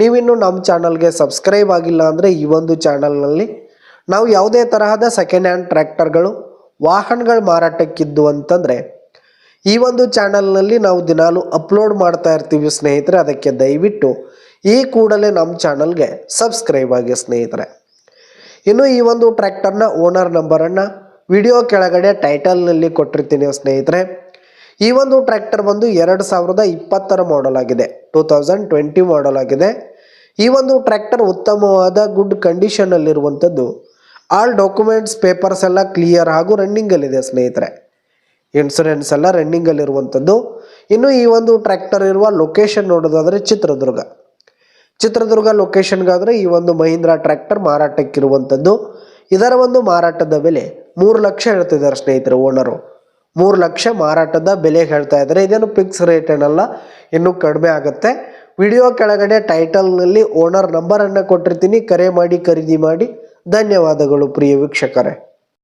ನೀವಿನ್ನು ನಮ್ಮ ಚಾನಲ್ಗೆ ಸಬ್ಸ್ಕ್ರೈಬ್ ಆಗಿಲ್ಲ ಅಂದರೆ ಈ ಒಂದು ಚಾನಲ್ನಲ್ಲಿ ನಾವು ಯಾವುದೇ ತರಹದ ಸೆಕೆಂಡ್ ಹ್ಯಾಂಡ್ ಟ್ರ್ಯಾಕ್ಟರ್ಗಳು ವಾಹನಗಳು ಮಾರಾಟಕ್ಕಿದ್ದು ಅಂತಂದರೆ, ಈ ಒಂದು ಚಾನಲ್ನಲ್ಲಿ ನಾವು ದಿನಾಲು ಅಪ್ಲೋಡ್ ಮಾಡ್ತಾ ಇರ್ತೀವಿ ಸ್ನೇಹಿತರೆ, ಅದಕ್ಕೆ ದಯವಿಟ್ಟು ಈ ಕೂಡಲೇ ನಮ್ಮ ಚಾನಲ್ಗೆ ಸಬ್ಸ್ಕ್ರೈಬ್ ಆಗಿ ಸ್ನೇಹಿತರೆ. ಇನ್ನು ಈ ಒಂದು ಟ್ರ್ಯಾಕ್ಟರ್ನ ಓನರ್ ನಂಬರನ್ನು ವಿಡಿಯೋ ಕೆಳಗಡೆ ಟೈಟಲ್ನಲ್ಲಿ ಕೊಟ್ಟಿರ್ತೀನಿ ಸ್ನೇಹಿತರೆ. ಈ ಒಂದು ಟ್ರ್ಯಾಕ್ಟರ್ ಬಂದು ಎರಡು ಸಾವಿರದ ಇಪ್ಪತ್ತರ ಮಾಡಲ್ ಆಗಿದೆ ಟೂ ತೌಸಂಡ್ ಟ್ವೆಂಟಿ ಮಾಡಲ್ ಆಗಿದೆ. ಈ ಒಂದು ಟ್ರ್ಯಾಕ್ಟರ್ ಉತ್ತಮವಾದ ಗುಡ್ ಕಂಡೀಷನಲ್ಲಿರುವಂಥದ್ದು ಆಲ್ ಡಾಕ್ಯುಮೆಂಟ್ಸ್ ಪೇಪರ್ಸ್ ಎಲ್ಲ ಕ್ಲಿಯರ್ ಹಾಗೂ ರನ್ನಿಂಗಲ್ಲಿದೆ ಸ್ನೇಹಿತರೆ. ಇನ್ಸೂರೆನ್ಸ್ ಎಲ್ಲ ರನ್ನಿಂಗಲ್ಲಿರುವಂಥದ್ದು ಇನ್ನು ಈ ಒಂದು ಟ್ರ್ಯಾಕ್ಟರ್ ಇರುವ ಲೊಕೇಶನ್ ನೋಡೋದಾದರೆ ಚಿತ್ರದುರ್ಗ. ಚಿತ್ರದುರ್ಗ ಲೊಕೇಶನ್ಗಾದರೆ ಈ ಒಂದು ಮಹೀಂದ್ರ ಟ್ರ್ಯಾಕ್ಟರ್ ಮಾರಾಟಕ್ಕಿರುವಂಥದ್ದು. ಇದರ ಒಂದು ಮಾರಾಟದ ಬೆಲೆ ಮೂರು ಲಕ್ಷ ಹೇಳ್ತಿದ್ದಾರೆ ಸ್ನೇಹಿತರೆ ಓನರು. ಮೂರು ಲಕ್ಷ ಮಾರಾಟದ ಬೆಲೆ ಹೇಳ್ತಾ ಇದ್ದಾರೆ. ಇದೇನು ಫಿಕ್ಸ್ ರೇಟ್ ಏನಲ್ಲ, ಇನ್ನೂ ಕಡಿಮೆ ಆಗುತ್ತೆ. ವಿಡಿಯೋ ಕೆಳಗಡೆ ಟೈಟಲ್ನಲ್ಲಿ ಓನರ್ ನಂಬರನ್ನು ಕೊಟ್ಟಿರ್ತೀನಿ. ಕರೆ ಮಾಡಿ, ಖರೀದಿ ಮಾಡಿ. ಧನ್ಯವಾದಗಳು ಪ್ರಿಯ ವೀಕ್ಷಕರೇ.